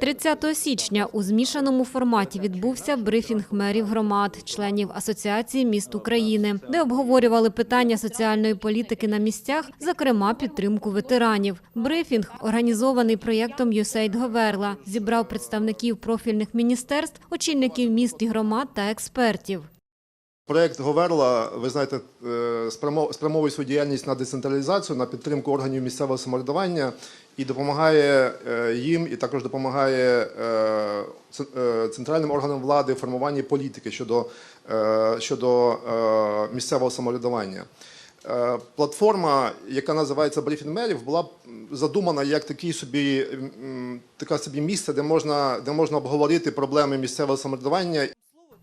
30 січня у змішаному форматі відбувся брифінг мерів громад, членів Асоціації міст України, де обговорювали питання соціальної політики на місцях, зокрема підтримку ветеранів. Брифінг, організований проєктом «ЮСЕЙД Говерла, зібрав представників профільних міністерств, очільників міст і громад та експертів. Проєкт Говерла, ви знаєте, е, спрямовує свою діяльність на децентралізацію, на підтримку органів місцевого самоврядування і допомагає е, їм, і також допомагає е, центральним органам влади в формуванні політики щодо, щодо місцевого самоврядування. Платформа, яка називається Брифінг мерів, була задумана як такий собі, така собі місце, де можна, де можна обговорити проблеми місцевого самоврядування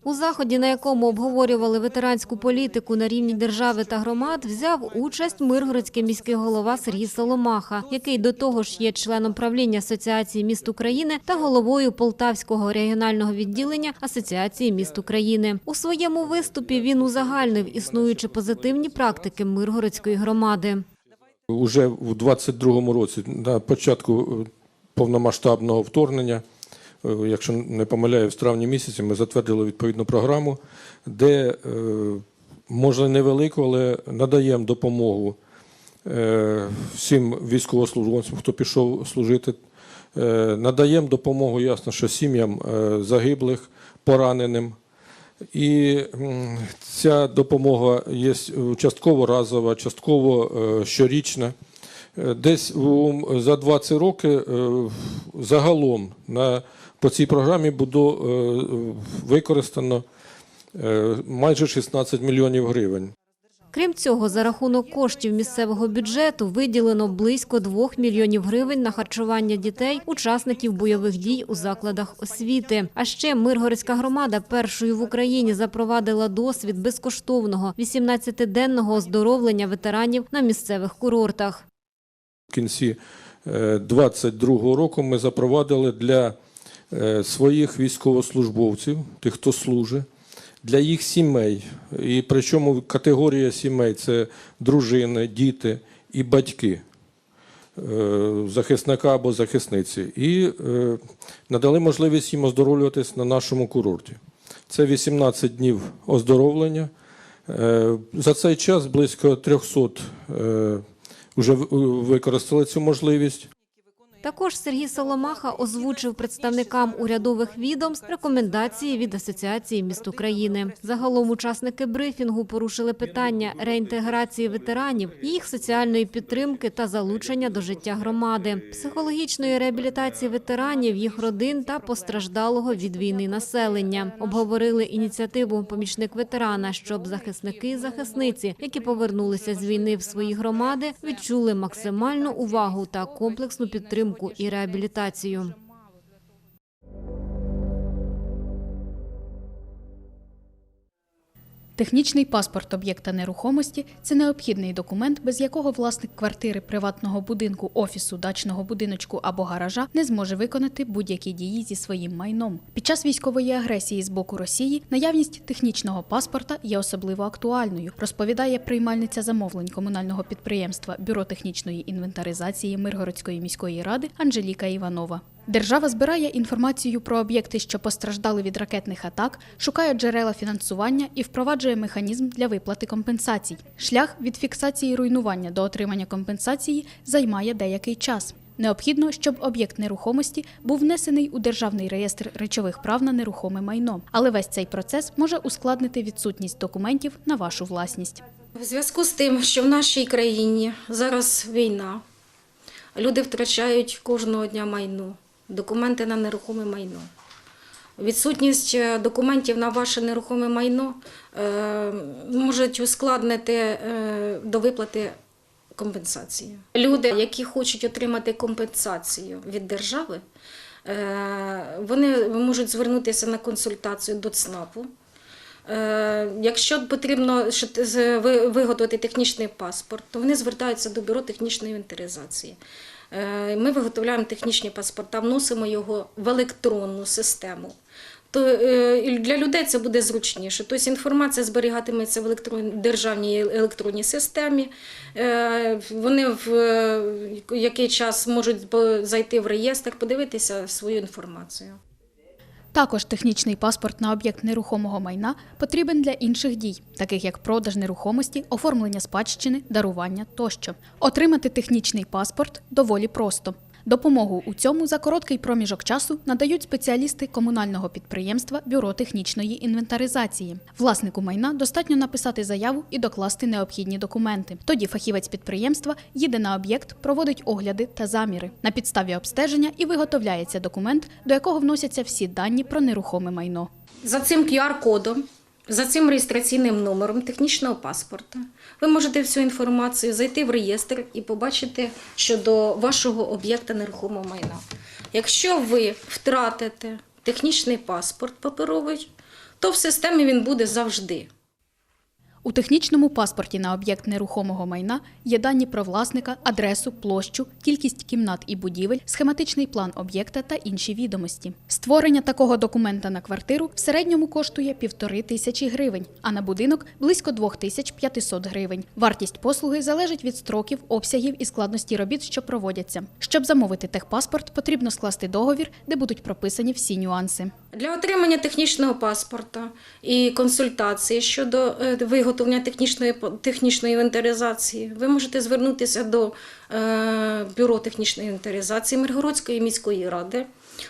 У заході, на якому обговорювали ветеранську політику на рівні держави та громад, взяв участь миргородський міський голова Сергій Соломаха, який до того ж є членом правління Асоціації міст України та головою Полтавського регіонального відділення Асоціації міст України. У своєму виступі він узагальнив існуючі позитивні практики миргородської громади. Уже в 22-му році, на початку е, повномасштабного вторгнення, якщо не помиляю, в травні місяці ми затвердили відповідну програму, де, е, може невелику, але надаємо допомогу е, всім військовослужбовцям, хто пішов служити. Е, Надаємо допомогу, ясно, що сім'ям е, загиблих, пораненим. І ця допомога є частково разова, частково е, щорічна. Е, Десь за 20 роки е, загалом на, по цій програмі буде е, використано е, майже 16 мільйонів гривень. Крім цього, за рахунок коштів місцевого бюджету виділено близько 2 мільйонів гривень на харчування дітей, учасників бойових дій у закладах освіти. А ще Миргородська громада першою в Україні запровадила досвід безкоштовного 18-денного оздоровлення ветеранів на місцевих курортах. В кінці 22 року ми запровадили для е, своїх військовослужбовців, тих, хто служить, для їх сімей. І причому категорія сімей це дружини, діти і батьки е, захисника або захисниці. І е, надали можливість їм оздоровлюватись на нашому курорті. Це 18 днів оздоровлення. Е, За цей час близько 300 е, вже використали цю можливість. Також Сергій Соломаха озвучив представникам урядових відомств рекомендації від Асоціації міст України. Загалом учасники брифінгу порушили питання реінтеграції ветеранів, їх соціальної підтримки та залучення до життя громади, психологічної реабілітації ветеранів, їх родин та постраждалого від війни населення. Обговорили ініціативу помічник ветерана, щоб захисники і захисниці, які повернулися з війни в свої громади, відчули максимальну увагу та комплексну підтримку і реабілітацію. Технічний паспорт об'єкта нерухомості це необхідний документ, без якого власник квартири, приватного будинку, офісу, дачного будиночку або гаража не зможе виконати будь-які дії зі своїм майном. Під час військової агресії з боку Росії наявність технічного паспорта є особливо актуальною, розповідає приймальниця замовлень комунального підприємства Бюро технічної інвентаризації Миргородської міської ради Анжеліка Іванова. Держава збирає інформацію про об'єкти, що постраждали від ракетних атак, шукає джерела фінансування і впроваджує механізм для виплати компенсацій. Шлях від фіксації руйнування до отримання компенсації займає деякий час. Необхідно, щоб об'єкт нерухомості був внесений у державний реєстр речових прав на нерухоме майно, але весь цей процес може ускладнити відсутність документів на вашу власність. В зв'язку з тим, що в нашій країні зараз війна, люди втрачають кожного дня майно, документи на нерухоме майно. Відсутність е, документів на ваше нерухоме майно е, можуть ускладнити е, до виплати компенсації. Люди, які хочуть отримати компенсацію від держави, вони можуть звернутися на консультацію до ЦНАПу. Якщо потрібно виготовити технічний паспорт, то вони звертаються до бюро технічної інвентаризації. Е, Ми виготовляємо технічні паспорта, вносимо його в електронну систему. То е, для людей це буде зручніше. Тобто інформація зберігатиметься в електрон... державній електронній системі. Е, Вони в який час можуть зайти в реєстр, подивитися свою інформацію. Також технічний паспорт на об'єкт нерухомого майна потрібен для інших дій, таких як продаж нерухомості, оформлення спадщини, дарування тощо. Отримати технічний паспорт доволі просто. Допомогу у цьому за короткий проміжок часу надають спеціалісти комунального підприємства Бюро технічної інвентаризації. Власнику майна достатньо написати заяву і докласти необхідні документи. Тоді фахівець підприємства їде на об'єкт, проводить огляди та заміри. На підставі обстеження і виготовляється документ, до якого вносяться всі дані про нерухоме майно. За цим QR-кодом, за цим реєстраційним номером технічного паспорта, ви можете всю інформацію зайти в реєстр і побачити щодо вашого об'єкта нерухомого майна. Якщо ви втратите технічний паспорт паперовий, то в системі він буде завжди. У технічному паспорті на об'єкт нерухомого майна є дані про власника, адресу, площу, кількість кімнат і будівель, схематичний план об'єкта та інші відомості. Створення такого документа на квартиру в середньому коштує півтори тисячі гривень, а на будинок близько 2500 гривень. Вартість послуги залежить від строків, обсягів і складності робіт, що проводяться. Щоб замовити техпаспорт, потрібно скласти договір, де будуть прописані всі нюанси. Для отримання технічного паспорта і консультації щодо е, виготовлення технічної, технічної інвентаризації ви можете звернутися до е, Бюро технічної інвентаризації Миргородської міської ради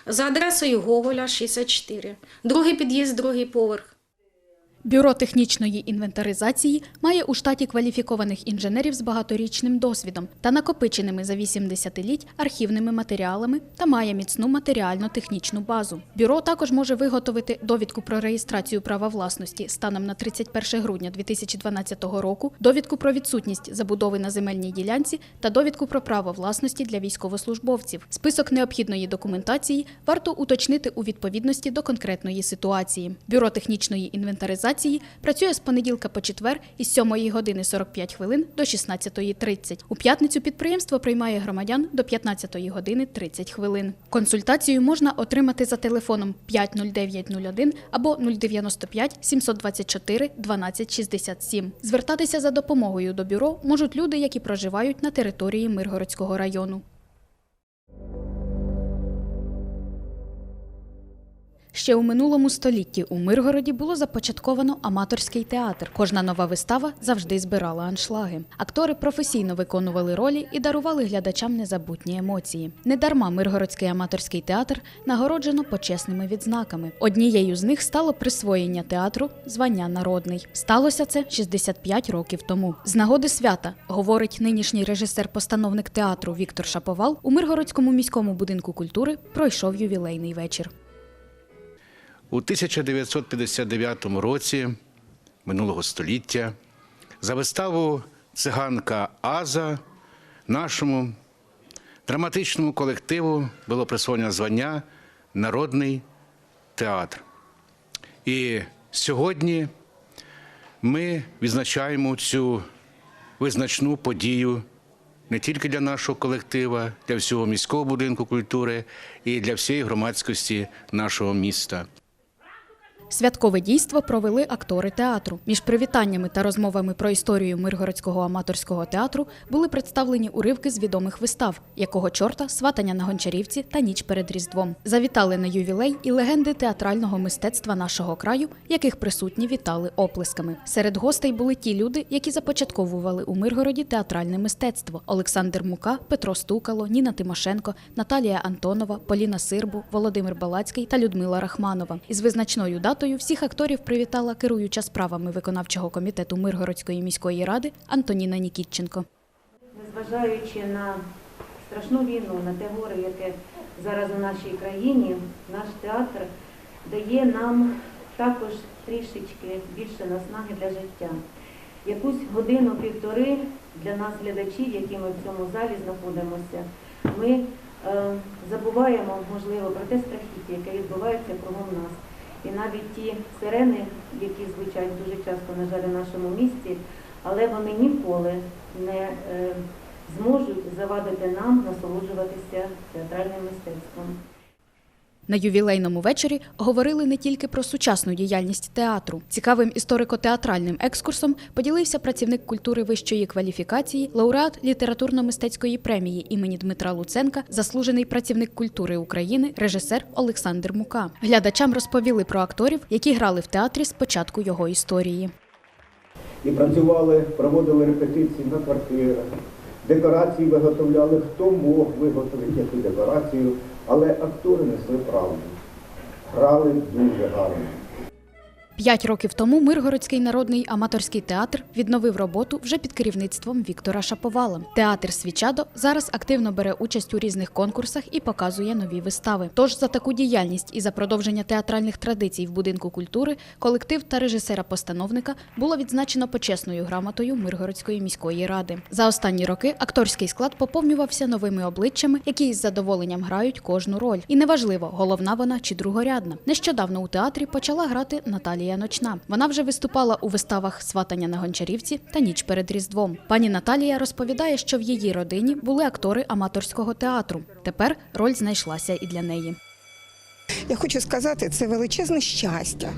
за адресою Гоголя 64. Другий під'їзд, другий поверх. Бюро технічної інвентаризації має у штаті кваліфікованих інженерів з багаторічним досвідом та накопиченими за 8 десятиліть архівними матеріалами та має міцну матеріально-технічну базу. Бюро також може виготовити довідку про реєстрацію права власності станом на 31 грудня 2012 року, довідку про відсутність забудови на земельній ділянці та довідку про право власності для військовослужбовців. Список необхідної документації варто уточнити у відповідності до конкретної ситуації. Бюро технічної інвентаризації працює з понеділка по четвер із 7 години 45 хвилин до 16.30. У п'ятницю підприємство приймає громадян до 15 години 30 хвилин. Консультацію можна отримати за телефоном 50901 або 095 724 1267. Звертатися за допомогою до бюро можуть люди, які проживають на території Миргородського району. Ще у минулому столітті у Миргороді було започатковано аматорський театр. Кожна нова вистава завжди збирала аншлаги. Актори професійно виконували ролі і дарували глядачам незабутні емоції. Недарма Миргородський аматорський театр нагороджено почесними відзнаками. Однією з них стало присвоєння театру звання народний. Сталося це 65 років тому. З нагоди свята говорить нинішній режисер-постановник театру Віктор Шаповал. У Миргородському міському будинку культури пройшов ювілейний вечір. У 1959 році минулого століття за виставу циганка Аза нашому драматичному колективу було присвоєно звання Народний театр. І сьогодні ми відзначаємо цю визначну подію не тільки для нашого колектива, для всього міського будинку культури і для всієї громадськості нашого міста. Святкове дійство провели актори театру. Між привітаннями та розмовами про історію Миргородського аматорського театру були представлені уривки з відомих вистав, якого чорта, сватання на гончарівці та ніч перед Різдвом. Завітали на ювілей і легенди театрального мистецтва нашого краю, яких присутні вітали оплесками. Серед гостей були ті люди, які започатковували у Миргороді театральне мистецтво: Олександр Мука, Петро Стукало, Ніна Тимошенко, Наталія Антонова, Поліна Сирбу, Володимир Балацький та Людмила Рахманова. Із визначною датою всіх акторів привітала керуюча справами виконавчого комітету Миргородської міської ради Антоніна Нікітченко. Незважаючи на страшну війну, на те горе, яке зараз у нашій країні, наш театр дає нам також трішечки більше наснаги для життя. Якусь годину-півтори для нас, глядачів, які ми в цьому залі знаходимося, ми е, забуваємо, можливо, про те страхіття, яке відбувається кругом нас. І навіть ті сирени, які звучать дуже часто, на жаль, у нашому місті, але вони ніколи не е, зможуть завадити нам насолоджуватися театральним мистецтвом. На ювілейному вечорі говорили не тільки про сучасну діяльність театру. Цікавим історико-театральним екскурсом поділився працівник культури вищої кваліфікації, лауреат літературно-мистецької премії імені Дмитра Луценка, заслужений працівник культури України, режисер Олександр Мука. Глядачам розповіли про акторів, які грали в театрі з початку його історії. і працювали, проводили репетиції на квартирах, декорації виготовляли, хто мог виготовити яку декорацію, але актори несли правду. Грали дуже гарно. П'ять років тому Миргородський народний аматорський театр відновив роботу вже під керівництвом Віктора Шаповала. Театр Свічадо зараз активно бере участь у різних конкурсах і показує нові вистави. Тож за таку діяльність і за продовження театральних традицій в будинку культури колектив та режисера-постановника було відзначено почесною грамотою Миргородської міської ради. За останні роки акторський склад поповнювався новими обличчями, які із задоволенням грають кожну роль. І неважливо, головна вона чи другорядна. Нещодавно у театрі почала грати Наталія Ночна. Вона вже виступала у виставах Сватання на гончарівці та Ніч перед Різдвом. Пані Наталія розповідає, що в її родині були актори аматорського театру. Тепер роль знайшлася і для неї. Я хочу сказати, це величезне щастя,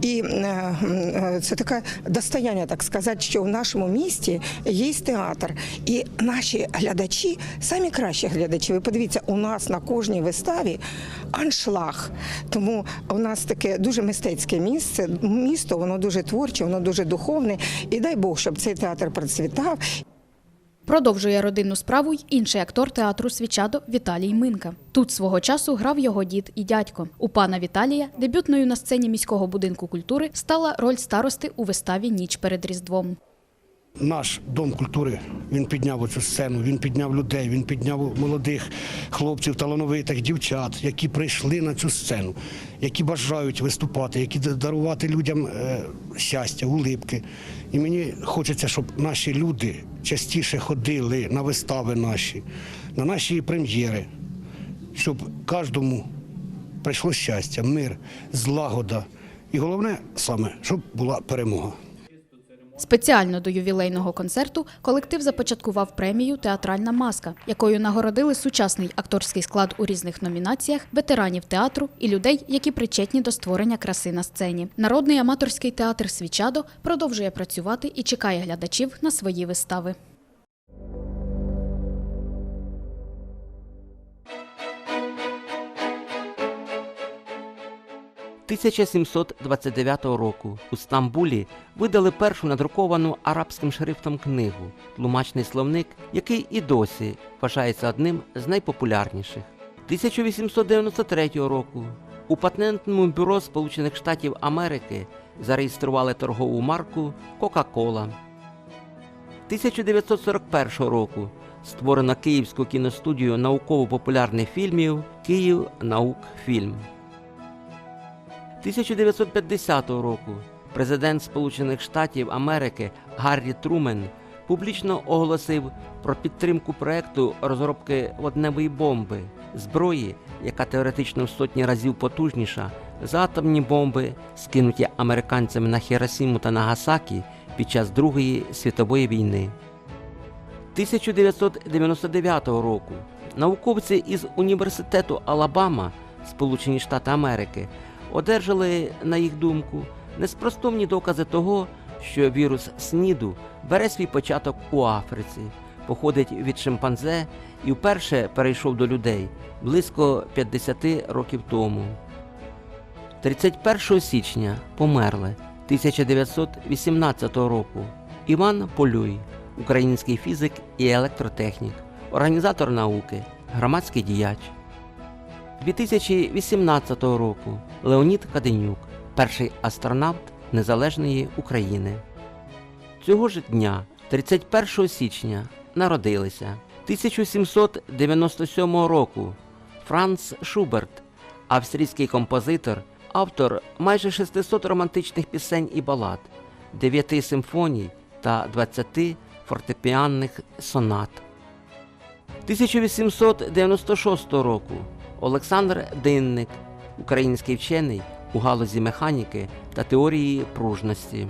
і е, е, це таке достояння, так сказати, що в нашому місті є театр, і наші глядачі, самі кращі глядачі. Ви подивіться, у нас на кожній виставі аншлаг. Тому у нас таке дуже мистецьке місце. Місто воно дуже творче, воно дуже духовне. І дай Бог, щоб цей театр процвітав Продовжує родинну справу й інший актор театру Свічадо Віталій Минка. Тут свого часу грав його дід і дядько. У пана Віталія дебютною на сцені міського будинку культури стала роль старости у виставі Ніч перед Різдвом. Наш дом культури він підняв оцю сцену, він підняв людей, він підняв молодих хлопців, талановитих дівчат, які прийшли на цю сцену, які бажають виступати, які дарувати людям е, щастя, улипки. І мені хочеться, щоб наші люди частіше ходили на вистави наші, на наші прем'єри, щоб кожному прийшло щастя, мир, злагода. І головне саме, щоб була перемога. Спеціально до ювілейного концерту колектив започаткував премію Театральна маска, якою нагородили сучасний акторський склад у різних номінаціях, ветеранів театру і людей, які причетні до створення краси на сцені. Народний аматорський театр Свічадо продовжує працювати і чекає глядачів на свої вистави. – 1729 року у Стамбулі видали першу надруковану арабським шрифтом книгу Тлумачний словник, який і досі вважається одним з найпопулярніших. 1893 року у патентному бюро Сполучених Штатів Америки зареєстрували торгову марку Кока-Кола. 1941 року створено Київську кіностудію науково-популярних фільмів Київ Наукфільм. 1950 року президент Сполучених Штатів Америки Гаррі Трумен публічно оголосив про підтримку проекту розробки водневої бомби, зброї, яка теоретично в сотні разів потужніша за атомні бомби, скинуті американцями на Хіросіму та Нагасакі під час Другої світової війни. 1999 року науковці із університету Алабама, Сполучені Штати Америки, одержали, на їх думку, неспростовні докази того, що вірус СНІДу бере свій початок у Африці, походить від шимпанзе і вперше перейшов до людей близько 50 років тому. 31 січня померли 1918 року Іван Полюй, український фізик і електротехнік, організатор науки, громадський діяч. 2018 року Леонід Каденюк, перший астронавт Незалежної України. Цього ж дня, 31 січня, народилися 1797 року Франц Шуберт, австрійський композитор, автор майже 600 романтичних пісень і балад, 9 симфоній та 20 фортепіанних сонат. 1896 року Олександр Динник, український вчений, у галузі механіки та теорії пружності.